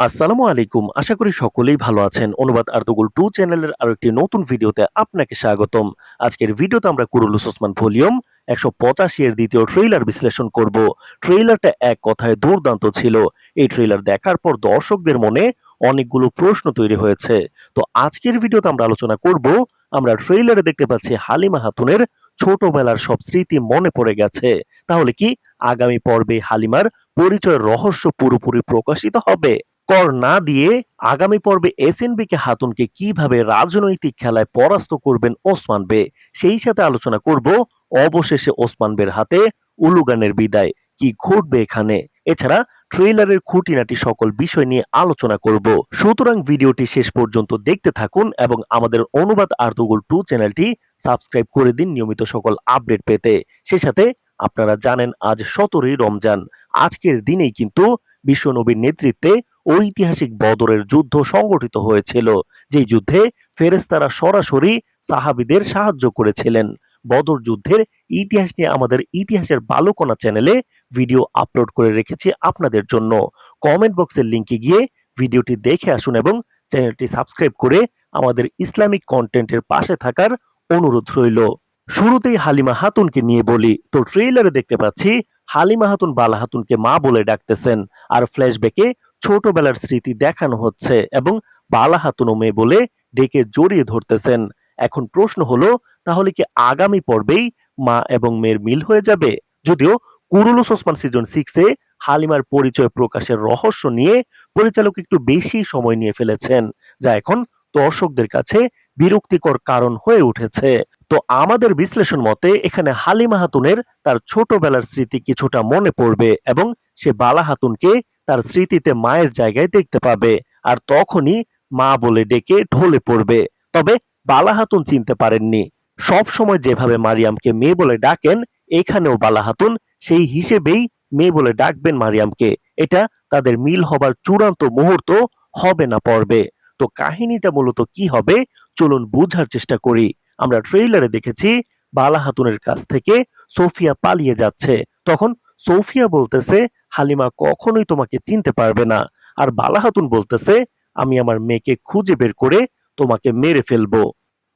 আসসালামু আলাইকুম। আশা করি সকলেই ভালো আছেন। অনুবাদ আর্তুগুল টু চ্যানেলের আরও একটি নতুন ভিডিওতে আপনাকে স্বাগতম। আজকের ভিডিওতে আমরা কুরুলুস ওসমান ভলিউম একশো পঁচাশি এর দ্বিতীয় ট্রেইলার বিশ্লেষণ করব। ট্রেইলারটা এক কথায় দুর্দান্ত ছিল। এই ট্রেইলার দেখার পর দর্শকদের মনে অনেকগুলো প্রশ্ন তৈরি হয়েছে। তো আজকের ভিডিওতে আমরা আলোচনা করব। আমরা ট্রেইলারে দেখতে পাচ্ছি হালিমা হাতুনের ছোটবেলার সব স্মৃতি মনে পড়ে গেছে। তাহলে কি আগামী পর্বে হালিমার পরিচয় রহস্য পুরোপুরি প্রকাশিত হবে? কর না দিয়ে আগামী পর্বে এসএনবি কে হাতুনকে কীভাবে রাজনৈতিক খেলায় পরাস্ত করবেন ওসমান বে? সেই সাথে আলোচনা করব অবশেষে ওসমান বের হাতে উলুগানের বিদায়। কি ঘটবে এখানে? এছাড়া ট্রেলারের খুঁটিনাটি সকল বিষয় নিয়ে আলোচনা করব। সুতরাং ভিডিওটি শেষ পর্যন্ত দেখতে থাকুন এবং আমাদের অনুবাদ আর্তুগুল টু চ্যানেলটি সাবস্ক্রাইব করে দিন নিয়মিত সকল আপডেট পেতে। সে সাথে আপনারা জানেন আজ সতেরোই রমজান। আজকের দিনেই কিন্তু বিশ্বনবীর নেতৃত্বে ঐতিহাসিক বদরের যুদ্ধ সংগঠিত হয়েছিল, যেই যুদ্ধে ফেরেস্তারা সরাসরি সাহাবিদের সাহায্য করেছিলেন। বদর যুদ্ধের ইতিহাস নিয়ে আমাদের ইতিহাসের বালুকণা চ্যানেলে ভিডিও আপলোড করে রেখেছি আপনাদের জন্য। কমেন্ট বক্সের লিঙ্কে গিয়ে ভিডিওটি দেখে আসুন এবং চ্যানেলটি সাবস্ক্রাইব করে আমাদের ইসলামিক কন্টেন্টের পাশে থাকার অনুরোধ রইল। শুরুতেই হালিমা হাতুনকে নিয়ে বলি, তো ট্রেইলারে দেখতে পাচ্ছি হালিমা হাতুন বালা হাতুনকে মা বলে ডাকতেছেন। আর ফ্ল্যাশব্যাকে ছোটবেলার স্মৃতি দেখানো হচ্ছে এবং বালা হাতুন মেয়ে বলে ডেকে জড়িয়ে ধরতেছেন। এখন প্রশ্ন হলো, তাহলে কি আগামী পর্বেই মা এবং মেয়ের মিল হয়ে যাবে? যদিও কুরুলুস ওসমান সিজন সিক্সে হালিমার পরিচয় প্রকাশের রহস্য নিয়ে পরিচালক একটু বেশি সময় নিয়ে ফেলেছেন, যা এখন দর্শকদের কাছে বিরক্তিকর কারণ হয়ে উঠেছে। তো আমাদের বিশ্লেষণ মতে এখানে হালিমা হাতুনের তার ছোটবেলার স্মৃতি কিছুটা মনে পড়বে এবং সে বালা হাতুনকে তার স্মৃতিতে মায়ের জায়গায় দেখতে পাবে আর তখনই মা বলে ডেকে ঢলে পড়বে। তবে বালা হাতুন চিনতে পারেননি। সব সময় যেভাবে মারিয়ামকে মেয়ে বলে ডাকেন, এখানেও বালা হাতুন সেই হিসেবেই মেয়ে বলে ডাকবেন মারিয়ামকে। এটা তাদের মিল হবার চূড়ান্ত মুহূর্ত হবে না পর্বে তো কাহিনীটা মূলত কি হবে? চলুন বুঝার চেষ্টা করি। আমরা ট্রেইলারে দেখেছি বালা হাতুনের কাছ থেকে সোফিয়া পালিয়ে যাচ্ছে। তখন সোফিয়া বলতেছে, হালিমা কখনোই তোমাকে চিনতে পারবে না। আর বালা হাতুন বলতেছে, আমি আমার মেয়েকে খুঁজে বের করে তোমাকে মেরে ফেলব।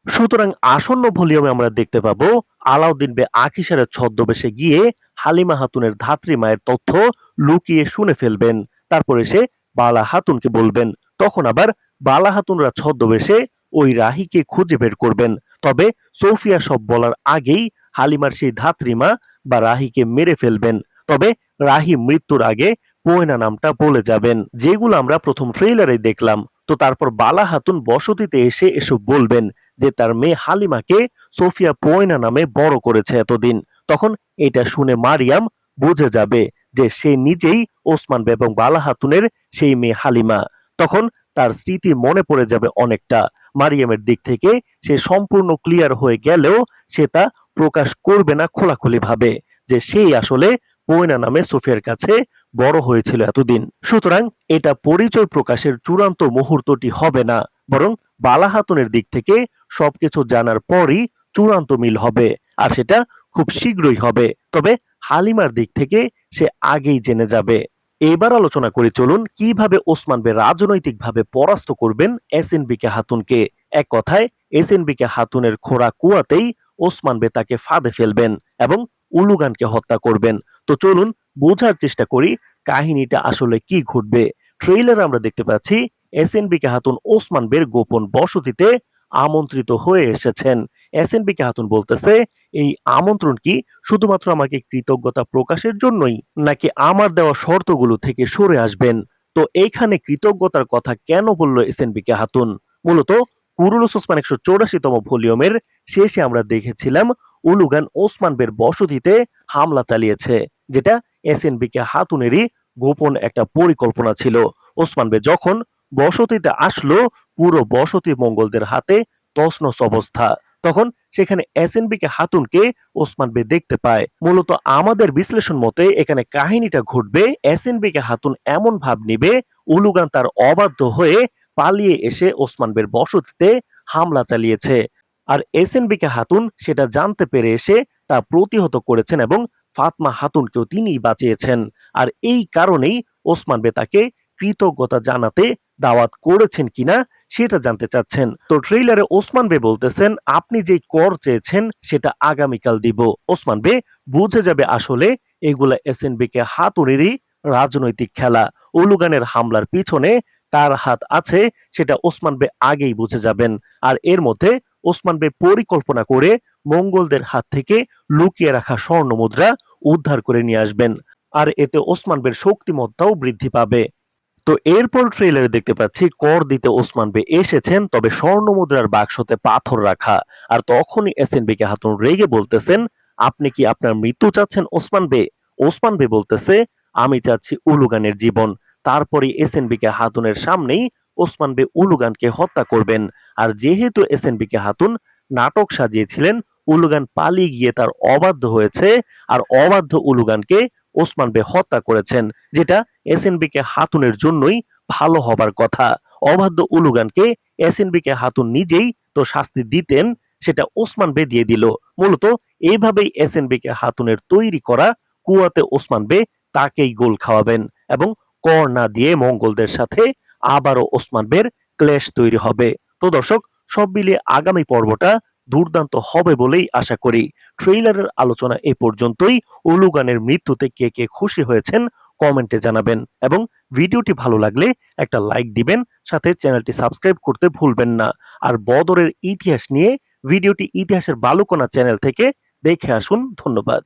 সুতরাং আসন্ন ভলিউমে আমরা দেখতে পাবো, আলাউদ্দিন বে আখিসারের ছদ্মবেশে গিয়ে হালিমা হাতুনের ধাত্রী মায়ের তথ্য লুকিয়ে শুনে ফেলবেন। তারপরে সে বালা হাতুনকে বলবেন। তখন আবার বালা হাতুনরা ছদ্মবেশে ওই রাহিকে খুঁজে বের করবেন। তবে সোফিয়া সব বলার আগেই হালিমার সেই ধাত্রিমা বা রাহিকে মেরে ফেলবেন। তবে রাহি মৃত্যুর আগে পোয়না নামটা বলে যাবেন। যেগুলো আমরা প্রথম ট্রেইলারে দেখলাম। তো তারপর বালা হাতুন বসতিতে এসে এসব বলবেন যে, তার মেয়ে হালিমাকে সোফিয়া পোয়না নামে বড় করেছে এতদিন। তখন এটা শুনে মারিয়াম বুঝে যাবে যে, সে নিজেই ওসমান বে এবং বালা হাতুনের সেই মেয়ে হালিমা। তখন তার স্মৃতি মনে পড়ে যাবে অনেকটা। মারিয়ামের দিক থেকে সে সম্পূর্ণ ক্লিয়ার হয়ে গেলেও সে তা প্রকাশ করবে না খোলাখুলি ভাবে যে সেই আসলে পোয়না নামে সোফিয়ার কাছে বড় হয়েছিল এতদিন। সুতরাং এটা পরিচয় প্রকাশের চূড়ান্ত মুহূর্তটি হবে না, বরং বালা হাতুনের দিক থেকে সবকিছু জানার পরই চূড়ান্ত মিল হবে, আর সেটা খুব শীঘ্রই হবে। তবে হালিমার দিক থেকে সে আগেই জেনে যাবে। এবার আলোচনা করে চলুন কীভাবে ওসমান বে রাজনৈতিকভাবে পরাস্ত করবেন এসএনবি কে হাতুনকে। এক কথায় এসএনবি কে হাতুনের খোরা কুয়াতেই ওসমান বে তাকে ফাঁদে ফেলবেন এবং উলুগানকে হত্যা করবেন। তো চলুন বোঝার চেষ্টা করি কাহিনীটা আসলে কি ঘটবে। ট্রেইলার আমরা দেখতে পাচ্ছি এসএনবি কে হাতুন ওসমান বের গোপন বসতিতে আমন্ত্রিত হয়ে এসেছেন। এসএনবি কে হাতুন বলতেছে, এই আমন্ত্রণ কি শুধুমাত্র আমাকে কৃতজ্ঞতা প্রকাশের জন্যই নাকি আমার দেওয়া শর্তগুলো থেকে সরে আসবেন? তো এইখানে কৃতজ্ঞতার কথা কেন বলল এসএনবি কে হাতুন? মূলত কুরুলুস ওসমান একশো চৌরাশিতম ভলিউমের শেষে আমরা দেখেছিলাম উলুগান ওসমান বের বসতিতে হামলা চালিয়েছে, যেটা এসএনবি কে হাতুনেরই গোপন একটা পরিকল্পনা ছিল। ওসমান বে যখন বসতিতে আসলো পুরো বসতি মঙ্গলদের হাতে তসনস অবস্থা। তখন সেখানে এসএনবি কে হাতুনকে ওসমান বে দেখতে পায়। মূলত আমাদের বিশ্লেষণ মতে এখানে কাহিনীটা ঘটবে এসএনবি কে হাতুন এমন ভাব নিবে, উলুগান তার অবাধ্য হয়ে পালিয়ে এসে ওসমান বের বসতিতে হামলা চালিয়েছে। আর এসএনবি কে হাতুন সেটা জানতে পেরে এসে তা প্রতিহত করেছেন এবং ফাতমা হাতুনকেও তিনি বাঁচিয়েছেন। আর এই কারণেই ওসমান বে তাকে কৃতজ্ঞতা জানাতে দাওয়াত করেছেন কিনা সেটা জানতে চাচ্ছেন। তো ট্রেইলারে ওসমান বে বলতেছেন, আপনি যে কর চেয়েছেন, সেটা আগামীকাল দিব। ওসমান বে বুঝে যাবে আসলে এগুলা এসএনবি কে হাতুড়েরই রাজনৈতিক খেলা। উলুগানের হামলার পিছনে কার হাত আছে সেটা ওসমান বে আগেই বুঝে যাবেন। আর এর মধ্যে ওসমান বে পরিকল্পনা করে মঙ্গলদের হাত থেকে লুকিয়ে রাখা স্বর্ণ মুদ্রা উদ্ধার করে নিয়ে আসবেন। আর এতে ওসমান বের শক্তিমত্তাও বৃদ্ধি পাবে। তো এরপর ট্রেলারে দেখতে পাচ্ছি কর দিতে ওসমান বে এসেছেন, তবে স্বর্ণ মুদ্রার বাক্সতে পাথর রাখা। আর তখনই এসএনবি কে হাতুন রেগে বলতেছেন, আপনি কি আপনার মৃত্যু চাচ্ছেন ওসমান বে ওসমান বে বলতেছে, আমি চাচ্ছি উলুগানের জীবন। তারপরে এসএনবি কে হাতুনের সামনেই ওসমান বে উলুগানকে হত্যা করবেন। আর যেহেতু এসএনবি কে হাতুন নাটক সাজিয়েছিলেন, উলুগান পালিয়ে গিয়ে তার অবাধ্য হয়েছে, আর অবাধ্য উলুগানকে ওসমান বে হত্যা করেছেন, যেটা এসএনবি কে হাতুনের জন্যই ভালো হবার কথা। অবাধ্য উলুগানকে এসএনবি কে হাতুন নিজেই তো শাস্তি দিতেন, সেটা ওসমান বে দিয়ে দিল। মূলত এইভাবেই এসএনবি কে হাতুনের তৈরি করা কুয়াতে ওসমান বে তাকেই গোল খাওয়াবেন এবং কর না দিয়ে মঙ্গলদের সাথে আবারও ওসমান বের ক্লেশ তৈরি হবে। তো দর্শক, সব মিলিয়ে আগামী পর্বটা দুর্দান্ত হবে বলেই আশা করি। ট্রেইলারের আলোচনা এ পর্যন্তই। উলুগানের মৃত্যুতে কে কে খুশি হয়েছেন কমেন্টে জানাবেন এবং ভিডিওটি ভালো লাগলে একটা লাইক দিবেন, সাথে চ্যানেলটি সাবস্ক্রাইব করতে ভুলবেন না। আর বদরের ইতিহাস নিয়ে ভিডিওটি ইতিহাসের বালুকোনা চ্যানেল থেকে দেখে আসুন, ধন্যবাদ।